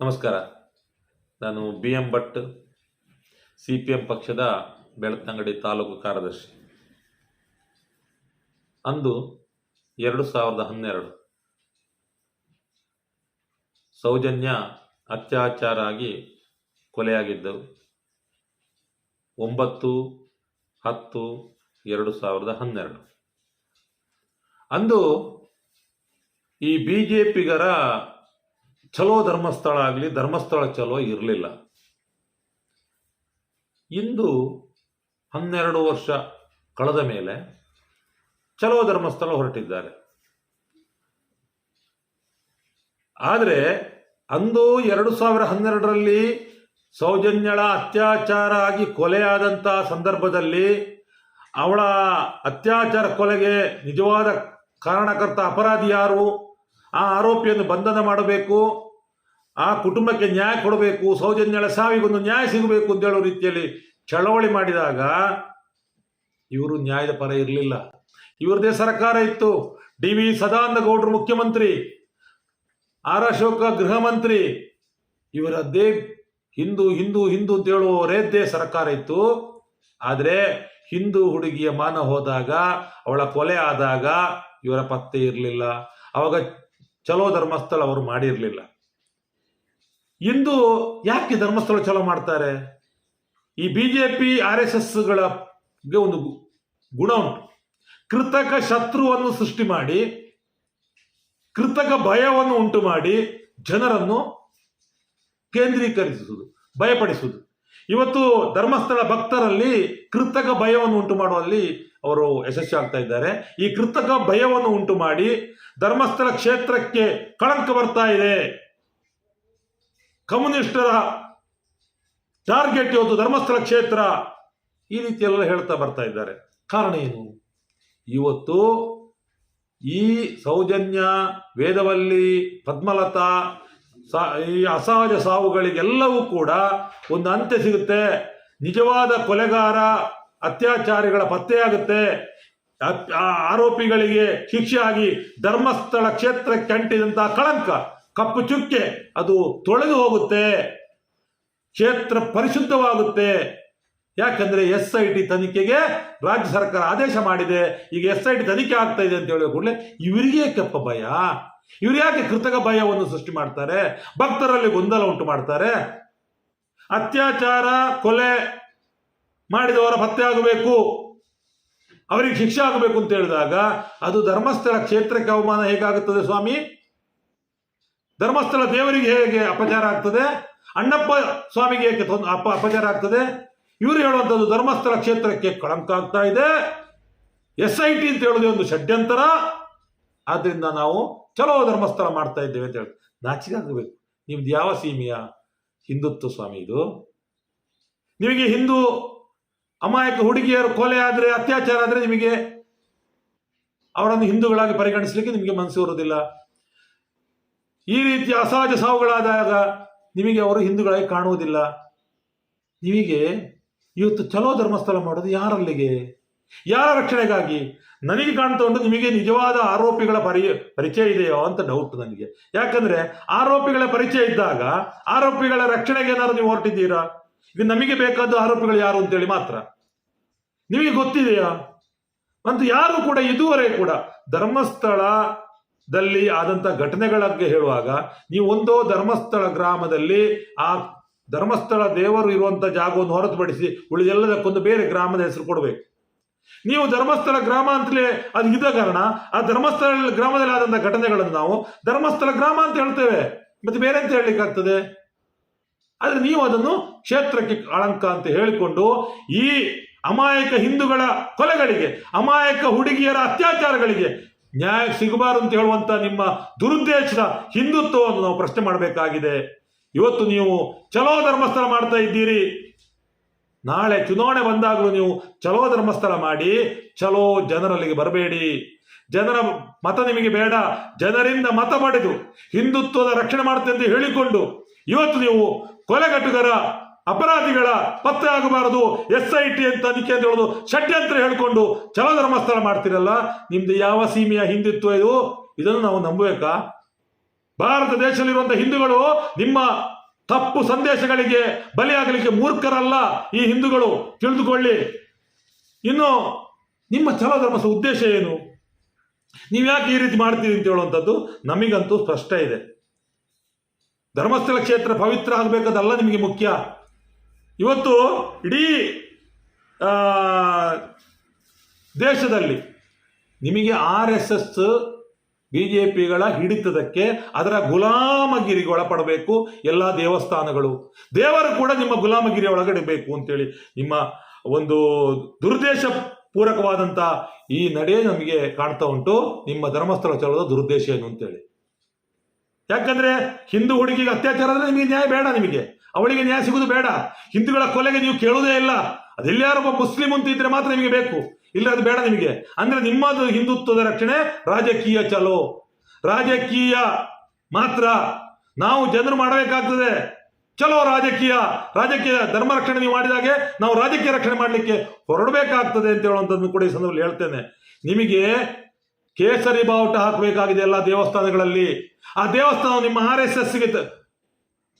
ನಮಸ್ಕಾರ. ನಾನು B M Bhat C P M ಪಕ್ಷದ ಬೆಳ್ತಂಗಡಿ ತಾಲೂಕು ಕಾರ್ಯದರ್ಶಿ. ಅಂದು ಎರಡು ಸಾವಿರದ ಹನ್ನೆರಡು ಸೌಜನ್ಯ ಅತ್ಯಾಚಾರ ಆಗಿ ಕೊಲೆಯಾಗಿದ್ದವು ಒಂಬತ್ತು ಹತ್ತು ಎರಡು ಸಾವಿರದ ಹನ್ನೆರಡು. ಅಂದು ಈ ಬಿ ಜೆ ಪಿಗರ ಚಲೋ ಧರ್ಮಸ್ಥಳ ಆಗಲಿ, ಧರ್ಮಸ್ಥಳ ಚಲೋ ಇರಲಿಲ್ಲ. ಇಂದು ಹನ್ನೆರಡು ವರ್ಷ ಕಳೆದ ಮೇಲೆ ಚಲೋ ಧರ್ಮಸ್ಥಳ ಹೊರಟಿದ್ದಾರೆ. ಆದರೆ ಅಂದು ಎರಡು ಸಾವಿರ ಹನ್ನೆರಡರಲ್ಲಿ ಸೌಜನ್ಯಳ ಅತ್ಯಾಚಾರ ಆಗಿ ಕೊಲೆಯಾದಂಥ ಸಂದರ್ಭದಲ್ಲಿ ಅವಳ ಅತ್ಯಾಚಾರ ಕೊಲೆಗೆ ನಿಜವಾದ ಕಾರಣಕರ್ತ ಅಪರಾಧಿ ಯಾರು? ಆ ಆರೋಪಿಯನ್ನು ಬಂಧನ ಮಾಡಬೇಕು. ಆ ಕುಟುಂಬಕ್ಕೆ ನ್ಯಾಯ ಕೊಡಬೇಕು ಸೌಜನ್ಯಳ ಸಾವಿಗೊಂದು ನ್ಯಾಯ ಸಿಗಬೇಕು ಅಂತ ಹೇಳೋ ರೀತಿಯಲ್ಲಿ ಚಳವಳಿ ಮಾಡಿದಾಗ ಇವರು ನ್ಯಾಯದ ಪರ ಇರಲಿಲ್ಲ. ಇವರದೇ ಸರ್ಕಾರ ಇತ್ತು. ಡಿ ವಿ ಸದಾನಂದ ಗೌಡರು ಮುಖ್ಯಮಂತ್ರಿ, ಆರ್ ಅಶೋಕ ಗೃಹ ಮಂತ್ರಿ, ಇವರದ್ದೇ ಹಿಂದೂ ಹಿಂದೂ ಹಿಂದೂ ಅಂತ ಹೇಳುವವರೇದ್ದೇ ಸರ್ಕಾರ ಇತ್ತು. ಆದರೆ ಹಿಂದೂ ಹುಡುಗಿಯ ಮಾನ ಹೋದಾಗ, ಅವಳ ಕೊಲೆ ಆದಾಗ ಇವರ ಪತ್ತೆ ಇರಲಿಲ್ಲ. ಅವಾಗ ಚಲೋ ಧರ್ಮಸ್ಥಳ ಅವರು ಮಾಡಿರಲಿಲ್ಲ. ಇಂದು ಯಾಕೆ ಧರ್ಮಸ್ಥಳ ಚಲೋ ಮಾಡ್ತಾರೆ? ಈ B J P R S ಎಸ್ಗಳಿಗೆ ಒಂದು ಗುಣ ಉಂಟು. ಕೃತಕ ಶತ್ರುವನ್ನು ಸೃಷ್ಟಿ ಮಾಡಿ, ಕೃತಕ ಭಯವನ್ನು ಉಂಟು ಮಾಡಿ ಜನರನ್ನು ಕೇಂದ್ರೀಕರಿಸುವುದು, ಭಯಪಡಿಸುವುದು. ಇವತ್ತು ಧರ್ಮಸ್ಥಳ ಭಕ್ತರಲ್ಲಿ ಕೃತಕ ಭಯವನ್ನು ಉಂಟು ಮಾಡುವಲ್ಲಿ ಅವರು ಯಶಸ್ವಿ ಆಗ್ತಾ ಇದ್ದಾರೆ. ಈ ಕೃತಕ ಭಯವನ್ನು ಉಂಟು ಮಾಡಿ ಧರ್ಮಸ್ಥಳ ಕ್ಷೇತ್ರಕ್ಕೆ ಕಳಂಕ ಬರ್ತಾ ಇದೆ. ಕಮ್ಯುನಿಸ್ಟರ ಟಾರ್ಗೆಟ್ ಇವತ್ತು ಧರ್ಮಸ್ಥಳ ಕ್ಷೇತ್ರ ಈ ರೀತಿಯೆಲ್ಲ ಹೇಳ್ತಾ ಬರ್ತಾ ಇದ್ದಾರೆ. ಕಾರಣ ಏನು? ಇವತ್ತು ಈ ಸೌಜನ್ಯ, ವೇದವಲ್ಲಿ, ಪದ್ಮಲತಾ ಈ ಅಸಹಜ ಸಾವುಗಳಿಗೆಲ್ಲವೂ ಕೂಡ ಒಂದು ಅಂತ್ಯ ಸಿಗುತ್ತೆ. ನಿಜವಾದ ಕೊಲೆಗಾರ, ಅತ್ಯಾಚಾರಿಗಳ ಪತ್ತೆಯಾಗುತ್ತೆ ಆರೋಪಿಗಳಿಗೆ ಶಿಕ್ಷೆ ಆಗಿ ಧರ್ಮಸ್ಥಳ ಕ್ಷೇತ್ರಕ್ಕೆ ಅಂಟಿದಂತಹ ಕಳಂಕ. ಕಪ್ಪು ಚುಕ್ಕೆ, ಅದು ತೊಳೆದು ಹೋಗುತ್ತೆ, ಕ್ಷೇತ್ರ ಪರಿಶುದ್ಧವಾಗುತ್ತೆ. ಯಾಕಂದ್ರೆ ಎಸ್ ಐ ಟಿ ತನಿಖೆಗೆ ರಾಜ್ಯ ಸರ್ಕಾರ ಆದೇಶ ಮಾಡಿದೆ. ಈಗ ಎಸ್ ಐ ಟಿ ತನಿಖೆ ಆಗ್ತಾ ಇದೆ ಅಂತ ಹೇಳಿದ ಕೂಡಲೇ ಇವರಿಗೆ ಕಪ್ಪ ಭಯ. ಇವ್ರು ಯಾಕೆ ಕೃತಕ ಭಯವನ್ನು ಸೃಷ್ಟಿ ಮಾಡ್ತಾರೆ? ಭಕ್ತರಲ್ಲಿ ಗೊಂದಲ ಉಂಟು ಮಾಡ್ತಾರೆ. ಅತ್ಯಾಚಾರ, ಕೊಲೆ ಮಾಡಿದವರ ಪತ್ತೆ ಆಗಬೇಕು. ಅವರಿಗೆ ಶಿಕ್ಷೆ ಆಗಬೇಕು ಅಂತ ಹೇಳಿದಾಗ ಅದು ಧರ್ಮಸ್ಥಳ ಕ್ಷೇತ್ರಕ್ಕೆ ಅವಮಾನ ಹೇಗಾಗುತ್ತದೆ ಸ್ವಾಮಿ? ಧರ್ಮಸ್ಥಳ ದೇವರಿಗೆ ಹೇಗೆ ಅಪಚಾರ ಆಗ್ತದೆ? ಅಣ್ಣಪ್ಪ ಸ್ವಾಮಿಗೆ ತೊಂದ್- ಅಪ ಅಪಚಾರ ಆಗ್ತದೆ? ಇವರು ಹೇಳುವಂಥದ್ದು ಧರ್ಮಸ್ಥಳ ಕ್ಷೇತ್ರಕ್ಕೆ ಕಳಂಕ ಆಗ್ತಾ ಇದೆ. ಎಸ್ ಐ ಟಿ ಅಂತ ಹೇಳೋದು ಒಂದು ಷಡ್ಯಂತರ. ಆದ್ರಿಂದ ನಾವು ಚಲೋ ಧರ್ಮಸ್ಥಳ ಮಾಡ್ತಾ ಇದ್ದೇವೆ ಅಂತ ಹೇಳಿ ನಾಚಿಕೆ ಆಗಬೇಕು. ನಿಮ್ದು ಯಾವ ಸೀಮೆಯ? ಹಿಂದುತ್ವ ಸ್ವಾಮಿ ಇದು. ನಿಮಗೆ ಹಿಂದೂ ಅಮಾಯಕ ಹುಡುಗಿಯರು ಕೊಲೆ ಆದರೆ, ಅತ್ಯಾಚಾರ ಆದರೆ ನಿಮಗೆ ಅವರನ್ನು ಹಿಂದೂಗಳಾಗಿ ಪರಿಗಣಿಸಲಿಕ್ಕೆ ನಿಮಗೆ ಮನಸ್ಸು ಇರುವುದಿಲ್ಲ. ಈ ರೀತಿ ಅಸಹಜ ಸಾವುಗಳಾದಾಗ ನಿಮಗೆ ಅವರು ಹಿಂದೂಗಳಾಗಿ ಕಾಣುವುದಿಲ್ಲ. ನಿಮಗೆ ಇವತ್ತು ಚಲೋ ಧರ್ಮಸ್ಥಳ ಮಾಡೋದು ಯಾರಲ್ಲಿಗೆ? ಯಾರ ರಕ್ಷಣೆಗಾಗಿ? ನನಗೆ ಕಾಣ್ತಾ ಉಂಟು, ನಿಮಗೆ ನಿಜವಾದ ಆರೋಪಿಗಳ ಪರಿ, ಪರಿಚಯ ಇದೆಯೋ ಅಂತ ಡೌಟ್ ನನಗೆ. ಯಾಕಂದ್ರೆ ಆರೋಪಿಗಳ ಪರಿಚಯ ಇದ್ದಾಗ ಆರೋಪಿಗಳ ರಕ್ಷಣೆಗೆ ಏನಾದ್ರು ನೀವು ಹೊರಟಿದ್ದೀರಾ? ಇದು ನಮಗೆ ಬೇಕಾದ ಆರೋಪಿಗಳು ಯಾರು ಅಂತೇಳಿ ಮಾತ್ರ. ನಿಮಗೆ ಗೊತ್ತಿದೆಯಾ? ಮತ್ತು ಯಾರು ಕೂಡ ಇದುವರೆಗೆ ಕೂಡ ಧರ್ಮಸ್ಥಳದಲ್ಲಿ ಆದಂತ ಘಟನೆಗಳ ಬಗ್ಗೆ ಹೇಳುವಾಗ, ನೀವು ಒಂದೋ ಧರ್ಮಸ್ಥಳ ಗ್ರಾಮದಲ್ಲಿ ಆ ಧರ್ಮಸ್ಥಳ ದೇವರು ಇರುವಂತ ಜಾಗವನ್ನು ಹೊರತುಪಡಿಸಿ ಉಳಿದೆಲ್ಲದಕ್ಕೊಂದು ಬೇರೆ ಗ್ರಾಮದ ಹೆಸರು ಕೊಡಬೇಕು. ನೀವು ಧರ್ಮಸ್ಥಳ ಗ್ರಾಮ ಅಂತಲೇ ಅದು ಇದ್ದ ಕಾರಣ, ಆ ಧರ್ಮಸ್ಥಳ ಗ್ರಾಮದಲ್ಲಿ ಆದಂತ ಘಟನೆಗಳನ್ನು ನಾವು ಧರ್ಮಸ್ಥಳ ಗ್ರಾಮ ಅಂತ ಹೇಳ್ತೇವೆ. ಮತ್ತೆ ಬೇರೆ ಅಂತ ಹೇಳಲಿಕ್ಕಾಗ್ತದೆ? ಆದ್ರೆ ನೀವು ಅದನ್ನು ಕ್ಷೇತ್ರಕ್ಕೆ ಕಳಂಕ ಅಂತ ಹೇಳಿಕೊಂಡು, ಈ ಅಮಾಯಕ ಹಿಂದೂಗಳ ಕೊಲೆಗಳಿಗೆ, ಅಮಾಯಕ ಹುಡುಗಿಯರ ಅತ್ಯಾಚಾರಗಳಿಗೆ ನ್ಯಾಯ ಸಿಗಬಾರು ಅಂತ ಹೇಳುವಂತ ನಿಮ್ಮ ದುರುದ್ದೇಶದ ಹಿಂದುತ್ವವನ್ನು ನಾವು ಪ್ರಶ್ನೆ ಮಾಡಬೇಕಾಗಿದೆ. ಇವತ್ತು ನೀವು ಚಲೋ ಧರ್ಮಸ್ಥಳ ಮಾಡ್ತಾ ಇದ್ದೀರಿ. ನಾಳೆ ಚುನಾವಣೆ ಬಂದಾಗಲೂ ನೀವು ಚಲೋ ಧರ್ಮಸ್ಥಳ ಮಾಡಿ, ಚಲೋ ಜನರಲ್ಲಿಗೆ ಬರಬೇಡಿ. ಜನರ ಮತ ನಿಮಗೆ ಬೇಡ. ಜನರಿಂದ ಮತ ಪಡೆದು ಹಿಂದುತ್ವದ ರಕ್ಷಣೆ ಮಾಡುತ್ತೆ ಅಂತ ಹೇಳಿಕೊಂಡು ಇವತ್ತು ನೀವು ಕೊಲೆಗಟ್ಟುಗರ ಅಪರಾಧಿಗಳ ಪತ್ತೆ ಆಗಬಾರದು, ಎಸ್ ಐ ಟಿ ಅಂತ ತನಿಖೆ ಅಂತ ಹೇಳೋದು ಷಡ್ಯಂತ್ರ ಹೇಳ್ಕೊಂಡು ಚಲೋ ಧರ್ಮಸ್ಥಳ ಮಾಡ್ತಿರಲ್ಲ, ನಿಮ್ದು ಯಾವ ಸೀಮೆಯ ಹಿಂದುತ್ವ ಇದು? ಇದನ್ನು ನಾವು ನಂಬಬೇಕಾ? ಭಾರತ ದೇಶದಲ್ಲಿರುವಂತಹ ಹಿಂದೂಗಳು ನಿಮ್ಮ ತಪ್ಪು ಸಂದೇಶಗಳಿಗೆ ಬಲಿಯಾಗಲಿಕ್ಕೆ ಮೂರ್ಖರಲ್ಲ ಈ ಹಿಂದೂಗಳು, ತಿಳಿದುಕೊಳ್ಳಿ. ಇನ್ನು ನಿಮ್ಮ ಛಲ ಧರ್ಮದ ಉದ್ದೇಶ ಏನು? ನೀವು ಯಾಕೆ ಈ ರೀತಿ ಮಾಡ್ತೀರಿ ಅಂತ ಹೇಳುವಂಥದ್ದು ನಮಗಂತೂ ಸ್ಪಷ್ಟ ಇದೆ. ಧರ್ಮಸ್ಥಳ ಕ್ಷೇತ್ರ ಪವಿತ್ರ ಆಗಬೇಕಾದಲ್ಲ ನಿಮಗೆ ಮುಖ್ಯ. ಇವತ್ತು ಇಡೀ ದೇಶದಲ್ಲಿ ನಿಮಗೆ R S S B J ಪಿಗಳ ಹಿಡಿತದಕ್ಕೆ ಅದರ ಗುಲಾಮಗಿರಿಗೆ ಒಳಪಡಬೇಕು ಎಲ್ಲ ದೇವಸ್ಥಾನಗಳು. ದೇವರು ಕೂಡ ನಿಮ್ಮ ಗುಲಾಮಗಿರಿ ಒಳಗಡೆ ಬೇಕು ಅಂತೇಳಿ ನಿಮ್ಮ ಒಂದು ದುರ್ದೇಶ ಪೂರಕವಾದಂಥ ಈ ನಡೆ ನಮಗೆ ಕಾಣ್ತಾ ಉಂಟು. ನಿಮ್ಮ ಧರ್ಮಸ್ಥಳ ಚಲೋದ ದುರುದ್ದೇಶ ಏನು ಅಂತೇಳಿ. ಯಾಕಂದ್ರೆ ಹಿಂದೂ ಹುಡುಗಿಗೆ ಅತ್ಯಾಚಾರ ಆದರೆ ನಿಮಗೆ ನ್ಯಾಯ ಬೇಡ ನಿಮಗೆ. ಅವಳಿಗೆ ನ್ಯಾಯ ಸಿಗುವುದು ಬೇಡ. ಹಿಂದೂಗಳ ಕೊಲೆಗೆ ನೀವು ಕೇಳುವುದೇ ಇಲ್ಲ. ಅದೆಲ್ಲಾರೊಬ್ಬ ಮುಸ್ಲಿಂ ಅಂತ ಇದ್ರೆ ಮಾತ್ರ ನಿಮಗೆ ಬೇಕು. ಇಲ್ಲ ಅದು ಬೇಡ ನಿಮಗೆ. ಅಂದ್ರೆ ನಿಮ್ಮದು ಹಿಂದುತ್ವದ ರಕ್ಷಣೆ ರಾಜಕೀಯ ಚಲೋ. ರಾಜಕೀಯ ಮಾತ್ರ. ನಾವು ಜನರು ಮಾಡಬೇಕಾಗ್ತದೆ. ಚಲೋ ರಾಜಕೀಯ. ರಾಜಕೀಯ ಧರ್ಮ ರಕ್ಷಣೆ ನೀವು ಮಾಡಿದಾಗೆ ನಾವು ರಾಜಕೀಯ ರಕ್ಷಣೆ ಮಾಡಲಿಕ್ಕೆ ಹೊರಡಬೇಕಾಗ್ತದೆ ಅಂತ ಹೇಳುವಂಥದ್ದನ್ನು ಕೂಡ ಈ ಸಂದರ್ಭದಲ್ಲಿ ಹೇಳ್ತೇನೆ. ನಿಮಗೆ ಕೇಸರಿ ಬಾವುಟ ಹಾಕಬೇಕಾಗಿದೆ ಎಲ್ಲ ದೇವಸ್ಥಾನಗಳಲ್ಲಿ. ಆ ದೇವಸ್ಥಾನ ನಿಮ್ಮ ಆರ್ ಎಸ್ ಎಸ್ಗೆ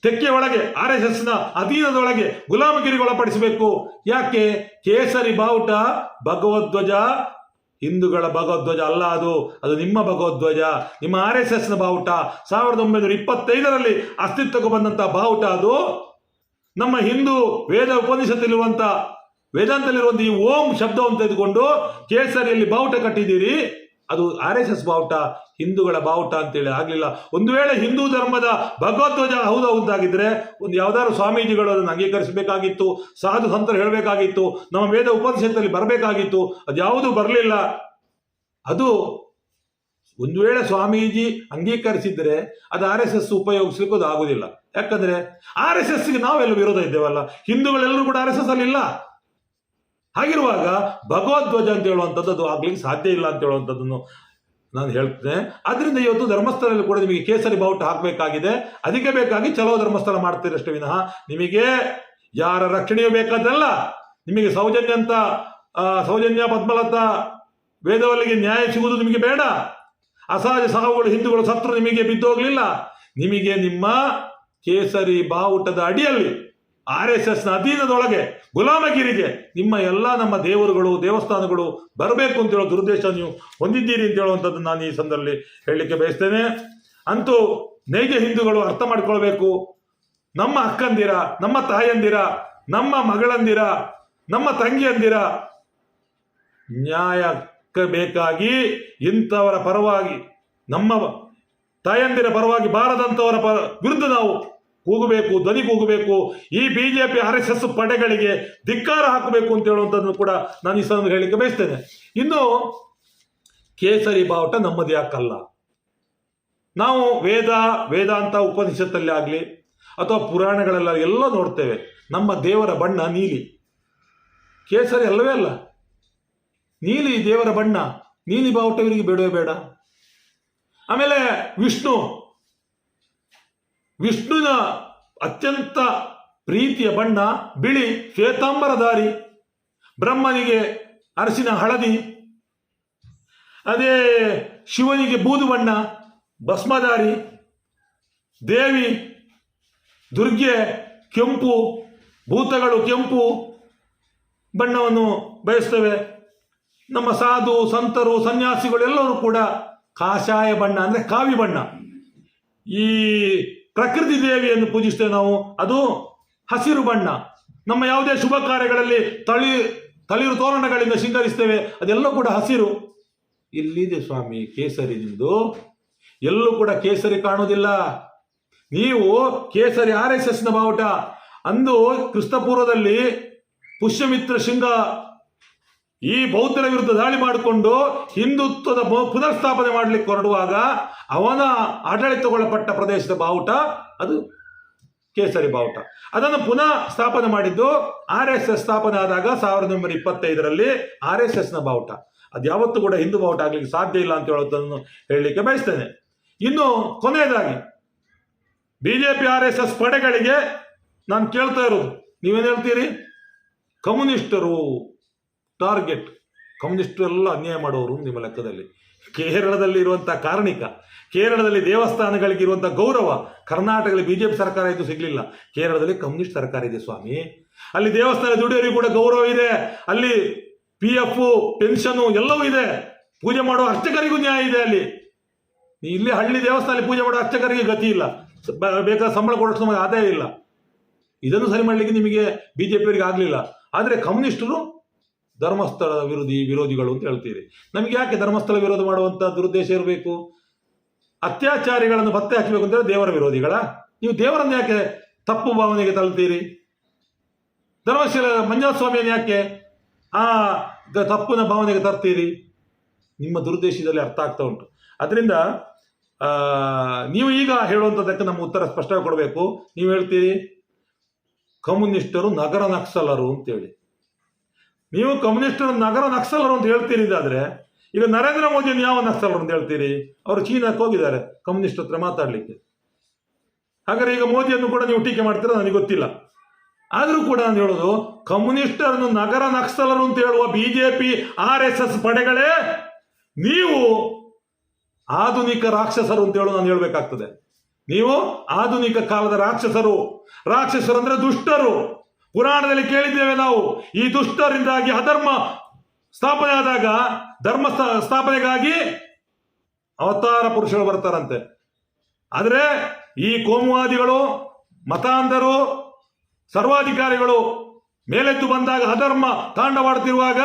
ತೆಕ್ಕೆ ಒಳಗೆ, ಆರ್ ಎಸ್ ಎಸ್ನ ಅಧೀನದೊಳಗೆ ಗುಲಾಮಗಿರಿಗೆ ಒಳಪಡಿಸಬೇಕು ಯಾಕೆ? ಕೇಸರಿ ಬಾವುಟ ಭಗವದ್ವಜ ಹಿಂದೂಗಳ ಭಗವದ್ವಜ ಅಲ್ಲ ಅದು. ಅದು ನಿಮ್ಮ ಭಗವದ್ವಜ ನಿಮ್ಮ ಆರ್ ಎಸ್ ಎಸ್ನ ಬಾವುಟ. ಸಾವಿರದ ಒಂಬೈನೂರ ಇಪ್ಪತ್ತೈದರಲ್ಲಿ ಅಸ್ತಿತ್ವಕ್ಕೆ ಬಂದಂತಹ ಬಾವುಟ ಅದು. ನಮ್ಮ ಹಿಂದೂ ವೇದ ಉಪನಿಷತ್ತಿರುವಂತ ವೇದಾಂತಲ್ಲಿರುವಂತ ಈ ಓಂ ಶಬ್ದವನ್ನು ತೆಗೆದುಕೊಂಡು ಕೇಸರಿಯಲ್ಲಿ ಬಾವುಟ ಕಟ್ಟಿದ್ದೀರಿ. ಅದು ಆರ್ ಎಸ್ ಎಸ್ ಬಾವುಟ. ಹಿಂದೂಗಳ ಬಾವುಟ ಅಂತೇಳಿ ಆಗಲಿಲ್ಲ. ಒಂದು ವೇಳೆ ಹಿಂದೂ ಧರ್ಮದ ಭಗವದ್ವಜ ಹೌದು ಹೌದಾಗಿದ್ರೆ ಒಂದು ಯಾವ್ದಾದ್ರು ಸ್ವಾಮೀಜಿಗಳು ಅದನ್ನು ಅಂಗೀಕರಿಸಬೇಕಾಗಿತ್ತು, ಸಾಧು ಸಂತರು ಹೇಳಬೇಕಾಗಿತ್ತು, ನಮ್ಮ ವೇದ ಉಪನಿಷತ್ತಲ್ಲಿ ಬರಬೇಕಾಗಿತ್ತು, ಅದು ಯಾವುದೂ ಬರಲಿಲ್ಲ. ಅದು ಒಂದು ವೇಳೆ ಸ್ವಾಮೀಜಿ ಅಂಗೀಕರಿಸಿದ್ರೆ ಅದು ಆರ್ ಎಸ್ ಎಸ್ ಅದು ಆಗುದಿಲ್ಲ. ಯಾಕಂದ್ರೆ ಆರ್ ಎಸ್ ಎಸ್ಗೆ ನಾವೆಲ್ಲ ವಿರೋಧ ಇದ್ದೇವಲ್ಲ. ಹಿಂದೂಗಳೆಲ್ಲರೂ ಕೂಡ ಆರ್ ಎಸ್ ಎಸ್ ಅಲ್ಲಿ ಇಲ್ಲ. ಹಾಗಿರುವಾಗ ಭಗವದ್ವಜ ಅಂತ ಹೇಳುವಂಥದ್ದು ಅದು ಆಗ್ಲಿಕ್ಕೆ ಸಾಧ್ಯ ಇಲ್ಲ ಅಂತ ಹೇಳುವಂಥದ್ದನ್ನು ನಾನು ಹೇಳ್ತೇನೆ ಅದರಿಂದ ಇವತ್ತು ಧರ್ಮಸ್ಥಳದಲ್ಲಿ ಕೂಡ ನಿಮಗೆ ಕೇಸರಿ ಬಾವುಟ ಹಾಕಬೇಕಾಗಿದೆ. ಅದಕ್ಕೆ ಬೇಕಾಗಿ ಚಲೋ ಧರ್ಮಸ್ಥಳ ಮಾಡ್ತೀರಷ್ಟೇ ವಿನಃ. ನಿಮಗೆ ಯಾರ ರಕ್ಷಣೆಯೂ ಬೇಕಾದಲ್ಲ. ನಿಮಗೆ ಸೌಜನ್ಯ ಅಂತ ಸೌಜನ್ಯ, ಪದ್ಮಲತಾ, ವೇದವಲ್ಲಿಗೆ ನ್ಯಾಯ ಸಿಗುವುದು ನಿಮಗೆ ಬೇಡ. ಅಸಹಜ ಸಾವುಗಳು, ಹಿಂದೂಗಳು, ಸತ್ರು ನಿಮಗೆ ಬಿದ್ದೋಗ್ಲಿಲ್ಲ. ನಿಮಗೆ ನಿಮ್ಮ ಕೇಸರಿ ಬಾವುಟದ ಅಡಿಯಲ್ಲಿ ಆರ್ ಎಸ್ ಎಸ್ನ ಅಧೀನದೊಳಗೆ ಗುಲಾಮಗಿರಿಗೆ ನಿಮ್ಮ ಎಲ್ಲ ನಮ್ಮ ದೇವರುಗಳು, ದೇವಸ್ಥಾನಗಳು ಬರಬೇಕು ಅಂತ ಹೇಳೋ ದುರುದ್ದೇಶ ನೀವು ಹೊಂದಿದ್ದೀರಿ ಅಂತ ಹೇಳುವಂಥದ್ದು ನಾನು ಈ ಸಂದರ್ಭದಲ್ಲಿ ಹೇಳಲಿಕ್ಕೆ ಬಯಸ್ತೇನೆ. ಅಂತೂ ನೈಜ ಹಿಂದೂಗಳು ಅರ್ಥ ಮಾಡ್ಕೊಳ್ಬೇಕು. ನಮ್ಮ ಅಕ್ಕಂದಿರ, ನಮ್ಮ ತಾಯಂದಿರ, ನಮ್ಮ ಮಗಳಂದಿರ, ನಮ್ಮ ತಂಗಿಯಂದಿರ ನ್ಯಾಯಕ್ಕೆ ಬೇಕಾಗಿ ಇಂಥವರ ಪರವಾಗಿ ನಮ್ಮ ತಾಯಂದಿರ ಪರವಾಗಿ ಬಾರದಂಥವರ ಪರ ವಿರುದ್ಧ ನಾವು ಕೂಗಬೇಕು ಧ್ವನಿ ಕೂಗಬೇಕು ಈ ಬಿಜೆಪಿ ಆರ್ ಎಸ್ ಎಸ್ ಪಡೆಗಳಿಗೆ ಧಿಕ್ಕಾರ ಹಾಕಬೇಕು ಅಂತ ಹೇಳುವಂಥದ್ದನ್ನು ಕೂಡ ನಾನು ಈ ಸಂದರ್ಭ ಹೇಳಲಿಕ್ಕೆ ಬಯಸ್ತೇನೆ. ಇನ್ನು ಕೇಸರಿ ಬಾವುಟ ನಮ್ಮದು ಯಾಕಲ್ಲ? ನಾವು ವೇದ, ವೇದಾಂತ ಉಪನಿಷತ್ತಲ್ಲಿ ಆಗಲಿ ಅಥವಾ ಪುರಾಣಗಳೆಲ್ಲ ಎಲ್ಲ ನೋಡ್ತೇವೆ. ನಮ್ಮ ದೇವರ ಬಣ್ಣ ನೀಲಿ. ಕೇಸರಿ ಅಲ್ಲವೇ ಅಲ್ಲ. ನೀಲಿ ದೇವರ ಬಣ್ಣ, ನೀಲಿ ಬಾವುಟ ಇವರಿಗೆ ಬೇಡವೇ ಬೇಡ. ಆಮೇಲೆ ವಿಷ್ಣು. ವಿಷ್ಣುವಿನ ಅತ್ಯಂತ ಪ್ರೀತಿಯ ಬಣ್ಣ, ಬಿಳಿ ಶ್ವೇತಾಂಬರಧಾರಿ ಬ್ರಹ್ಮನಿಗೆ ಅರಸಿನ ಹಳದಿ, ಅದೇ ಶಿವನಿಗೆ ಬೂದು ಬಣ್ಣ, ಭಸ್ಮಧಾರಿ, ದೇವಿ, ದುರ್ಗೆ ಕೆಂಪು, ಭೂತಗಳು ಕೆಂಪು ಬಣ್ಣವನ್ನು ಬಯಸ್ತವೆ. ನಮ್ಮ ಸಾಧು, ಸಂತರು ಸನ್ಯಾಸಿಗಳು ಎಲ್ಲರೂ ಕೂಡ ಕಾಷಾಯ ಬಣ್ಣ, ಅಂದರೆ ಕಾವಿ ಬಣ್ಣ. ಈ ಪ್ರಕೃತಿ ದೇವಿಯನ್ನು ಪೂಜಿಸ್ತೇವೆ ನಾವು, ಅದು ಹಸಿರು ಬಣ್ಣ. ನಮ್ಮ ಯಾವುದೇ ಶುಭ ಕಾರ್ಯಗಳಲ್ಲಿ ತಳಿ, ತಳಿರು ತೋರಣಗಳಿಂದ ಶೃಂಗರಿಸ್ತೇವೆ ಅದೆಲ್ಲ ಕೂಡ ಹಸಿರು. ಇಲ್ಲಿದೆ ಸ್ವಾಮಿ, ಕೇಸರಿ ನಿಮ್ಮದು ಎಲ್ಲೂ ಕೂಡ ಕೇಸರಿ ಕಾಣುವುದಿಲ್ಲ. ನೀವು ಕೇಸರಿ ಆರ್ ಎಸ್ ಎಸ್ನ ಬಾವುಟ. ಅಂದು ಕ್ರಿಸ್ತಪೂರ್ವದಲ್ಲಿ ಪುಷ್ಯಮಿತ್ರ ಶೃಂಗ ಈ ಬೌದ್ಧರ ವಿರುದ್ಧ ದಾಳಿ ಮಾಡಿಕೊಂಡು ಹಿಂದುತ್ವದ ಪುನರ್ಸ್ಥಾಪನೆ ಮಾಡಲಿಕ್ಕೆ ಹೊರಡುವಾಗ ಅವನ ಆಡಳಿತಗೊಳ್ಳಪಟ್ಟ ಪ್ರದೇಶದ ಬಾವುಟ ಅದು ಕೇಸರಿ ಬಾವುಟ. ಅದನ್ನು ಪುನಃ ಸ್ಥಾಪನೆ ಮಾಡಿದ್ದು ಆರ್ ಎಸ್ ಎಸ್ ಸ್ಥಾಪನೆ ಆದಾಗ ಸಾವಿರದ ಒಂಬೈನೂರ ಇಪ್ಪತ್ತೈದರಲ್ಲಿ ಆರ್ ಎಸ್ ಎಸ್ನ ಬಾವುಟ. ಅದು ಯಾವತ್ತೂ ಕೂಡ ಹಿಂದೂ ಬಾವುಟ ಆಗ್ಲಿಕ್ಕೆ ಸಾಧ್ಯ ಇಲ್ಲ ಅಂತ ಹೇಳೋದನ್ನು ಹೇಳಲಿಕ್ಕೆ ಬಯಸ್ತೇನೆ. ಇನ್ನು ಕೊನೆಯದಾಗಿ ಬಿಜೆಪಿ ಆರ್ ಎಸ್ ಎಸ್ ಪಡೆಗಳಿಗೆ ನಾನು ಕೇಳ್ತಾ ಇರೋದು ನೀವೇನು ಹೇಳ್ತೀರಿ? ಕಮ್ಯುನಿಸ್ಟರು. ಟಾರ್ಗೆಟ್ ಕಮ್ಯುನಿಸ್ಟ್ ಎಲ್ಲ ಅನ್ಯಾಯ ಮಾಡೋರು ನಿಮ್ಮ ಲೆಕ್ಕದಲ್ಲಿ. ಕೇರಳದಲ್ಲಿ ಇರುವಂಥ ಕಾರ್ಣಿಕ, ಕೇರಳದಲ್ಲಿ ದೇವಸ್ಥಾನಗಳಿಗೆ ಇರುವಂಥ ಗೌರವ ಕರ್ನಾಟಕದಲ್ಲಿ ಬಿಜೆಪಿ ಸರ್ಕಾರ ಇದು ಸಿಗ್ಲಿಲ್ಲ. ಕೇರಳದಲ್ಲಿ ಕಮ್ಯುನಿಸ್ಟ್ ಸರ್ಕಾರ ಇದೆ ಸ್ವಾಮಿ. ಅಲ್ಲಿ ದೇವಸ್ಥಾನ ದುಡಿಯೋರಿಗೆ ಕೂಡ ಗೌರವ ಇದೆ. ಅಲ್ಲಿ ಪಿ ಎಫ್ ಪೆನ್ಷನು ಎಲ್ಲವೂ ಇದೆ. ಪೂಜೆ ಮಾಡುವ ಅರ್ಚಕರಿಗೂ ನ್ಯಾಯ ಇದೆ ಅಲ್ಲಿ. ಇಲ್ಲಿ ಹಳ್ಳಿ ದೇವಸ್ಥಾನದಲ್ಲಿ ಪೂಜೆ ಮಾಡುವ ಅರ್ಚಕರಿಗೆ ಗತಿ ಇಲ್ಲ. ಬ- ಬೇಕಾದ ಸಂಬಳ ಕೊಡೋಷ್ಟು ನಮಗೆ ಆದಾಯ ಇಲ್ಲ. ಇದನ್ನು ಸರಿ ಮಾಡಲಿಕ್ಕೆ ನಿಮಗೆ ಬಿಜೆಪಿಯವರಿಗೆ ಆಗಲಿಲ್ಲ. ಆದರೆ ಕಮ್ಯುನಿಸ್ಟರು ಧರ್ಮಸ್ಥಳದ ವಿರೋಧಿ ವಿರೋಧಿಗಳು ಅಂತ ಹೇಳ್ತೀರಿ. ನಮಗೆ ಯಾಕೆ ಧರ್ಮಸ್ಥಳ ವಿರೋಧ ಮಾಡುವಂತ ದುರುದ್ದೇಶ ಇರಬೇಕು? ಅತ್ಯಾಚಾರಿಗಳನ್ನು ಪತ್ತೆ ಹಚ್ಚಬೇಕು ಅಂತೇಳಿ ದೇವರ ವಿರೋಧಿಗಳ. ನೀವು ದೇವರನ್ನು ಯಾಕೆ ತಪ್ಪು ಭಾವನೆಗೆ ತಳ್ತೀರಿ? ಧರ್ಮಶೀಲ ಮಂಜುನಾಥ ಸ್ವಾಮಿಯನ್ನು ಯಾಕೆ ಆ ತಪ್ಪಿನ ಭಾವನೆಗೆ ತರ್ತೀರಿ? ನಿಮ್ಮ ದುರುದ್ದೇಶದಲ್ಲಿ ಅರ್ಥ ಆಗ್ತಾ ಉಂಟು. ಅದರಿಂದ ನೀವು ಈಗ ಹೇಳುವಂಥದ್ದಕ್ಕೆ ನಮ್ಮ ಉತ್ತರ ಸ್ಪಷ್ಟವಾಗಿ ಕೊಡಬೇಕು. ನೀವು ಹೇಳ್ತೀರಿ, ಕಮ್ಯುನಿಸ್ಟರು ನಗರ ನಕ್ಸಲರು ಅಂತೇಳಿ. ನೀವು ಕಮ್ಯುನಿಸ್ಟರು ನಗರ ನಕ್ಸಲರು ಅಂತ ಹೇಳ್ತೀರಿ ಇದಾದ್ರೆ ಈಗ ನರೇಂದ್ರ ಮೋದಿಯನ್ನು ಯಾವ ನಕ್ಸಲರು ಅಂತ ಹೇಳ್ತೀರಿ? ಅವರು ಚೀನಾಕ್ಕೆ ಹೋಗಿದ್ದಾರೆ, ಕಮ್ಯುನಿಸ್ಟ್ ಹತ್ರ ಮಾತಾಡಲಿಕ್ಕೆ. ಹಾಗಾದ್ರೆ ಈಗ ಮೋದಿಯನ್ನು ಕೂಡ ನೀವು ಟೀಕೆ ಮಾಡ್ತೀರಾ? ನನಗೆ ಗೊತ್ತಿಲ್ಲ. ಆದರೂ ಕೂಡ ನಾನು ಹೇಳೋದು, ಕಮ್ಯುನಿಸ್ಟರನ್ನು ನಗರ ನಕ್ಸಲರು ಅಂತ ಹೇಳುವ ಬಿಜೆಪಿ, ಆರ್ ಎಸ್ ಎಸ್ ಪಡೆಗಳೇ ನೀವು ಆಧುನಿಕ ರಾಕ್ಷಸರು ಅಂತ ಹೇಳು ನಾನು ಹೇಳಬೇಕಾಗ್ತದೆ. ನೀವು ಆಧುನಿಕ ಕಾಲದ ರಾಕ್ಷಸರು. ರಾಕ್ಷಸರು ಅಂದ್ರೆ ದುಷ್ಟರು. ಪುರಾಣದಲ್ಲಿ ಕೇಳಿದ್ದೇವೆ ನಾವು, ಈ ದುಷ್ಟರಿಂದಾಗಿ ಅಧರ್ಮ ಸ್ಥಾಪನೆ ಆದಾಗ ಧರ್ಮ ಸ್ಥಾಪನೆಗಾಗಿ ಅವತಾರ ಪುರುಷರು ಬರ್ತಾರಂತೆ. ಆದರೆ, ಈ ಕೋಮುವಾದಿಗಳು, ಮತಾಂಧರು, ಸರ್ವಾಧಿಕಾರಿಗಳು ಮೇಲೆದ್ದು ಬಂದಾಗ ಅಧರ್ಮ ತಾಂಡವಾಡುತ್ತಿರುವಾಗ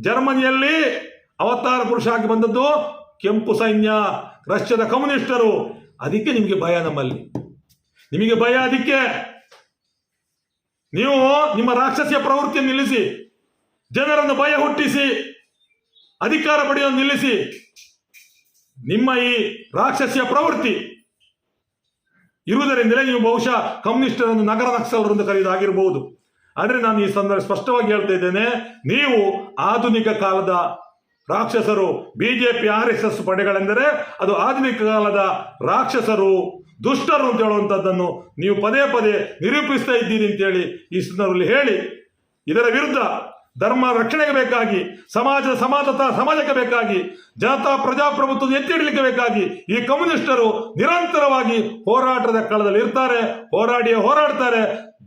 ಜರ್ಮನಿಯಲ್ಲಿ ಅವತಾರ ಪುರುಷ ಆಗಿ ಬಂದದ್ದು ಕೆಂಪು ಸೈನ್ಯ, ರಷ್ಯಾದ ಕಮ್ಯುನಿಸ್ಟರು. ಅದಕ್ಕೆ ನಿಮಗೆ ಭಯ ನಮ್ಮಲ್ಲಿ. ನಿಮಗೆ ಭಯ ಅದಕ್ಕೆ. ನೀವು ನಿಮ್ಮ ರಾಕ್ಷಸಿಯ ಪ್ರವೃತ್ತಿಯನ್ನು ನಿಲ್ಲಿಸಿ, ಜನರನ್ನು ಭಯ ಹುಟ್ಟಿಸಿ ಅಧಿಕಾರ ಪಡೆಯೋ ನಿಲ್ಲಿಸಿ, ನಿಮ್ಮ ಈ ರಾಕ್ಷಸಿಯ ಪ್ರವೃತ್ತಿ ಇರುವುದರಿಂದಲೇ ನೀವು ಬಹುಶಃ ಕಮ್ಯುನಿಸ್ಟರನ್ನು ನಗರ ನಕ್ಸಲರು ಎಂದು ಕರೆಯುವುದಾಗಿರಬಹುದು ಆದರೆ ನಾನು ಈ ಸಂದರ್ಭ ಸ್ಪಷ್ಟವಾಗಿ ಹೇಳ್ತಾ ಇದ್ದೇನೆ, ನೀವು ಆಧುನಿಕ ಕಾಲದ ರಾಕ್ಷಸರು, ಬಿಜೆಪಿ, ಆರ್ ಎಸ್ ಎಸ್ ಪಡೆಗಳೆಂದರೆ ಅದು ಆಧುನಿಕ ಕಾಲದ ರಾಕ್ಷಸರು ದುಷ್ಟರು ಅಂತ ಹೇಳುವಂಥದ್ದನ್ನು ನೀವು ಪದೇ ಪದೇ ನಿರೂಪಿಸ್ತಾ ಇದ್ದೀರಿ ಅಂತೇಳಿ ಈ ಸಂದರ್ಭದಲ್ಲಿ ಹೇಳಿ. ಇದರ ವಿರುದ್ಧ ಧರ್ಮ ರಕ್ಷಣೆಗೆ ಬೇಕಾಗಿ, ಸಮಾಜದ ಸಮಾನತಾ ಸಮಾಜಕ್ಕೆ ಬೇಕಾಗಿ, ಜನತಾ ಪ್ರಜಾಪ್ರಭುತ್ವದ ಎತ್ತಿ ಹಿಡಲಿಕ್ಕೆ ಬೇಕಾಗಿ ಈ ಕಮ್ಯುನಿಸ್ಟರು ನಿರಂತರವಾಗಿ ಹೋರಾಟದ ಕಳದಲ್ಲಿ ಇರ್ತಾರೆ, ಹೋರಾಡಿಯೇ ಹೋರಾಡ್ತಾರೆ.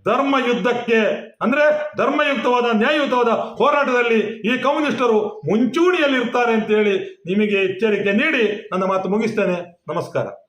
ಧರ್ಮ ಯುದ್ಧಕ್ಕೆ ಅಂದ್ರೆ ಧರ್ಮಯುಕ್ತವಾದ, ನ್ಯಾಯಯುತವಾದ ಹೋರಾಟದಲ್ಲಿ ಈ ಕಮ್ಯುನಿಸ್ಟರು ಮುಂಚೂಣಿಯಲ್ಲಿ ಇರ್ತಾರೆ ಅಂತೇಳಿ ನಿಮಗೆ ಎಚ್ಚರಿಕೆ ನೀಡಿ. ನನ್ನ ಮಾತು ಮುಗಿಸ್ತೇನೆ. ನಮಸ್ಕಾರ.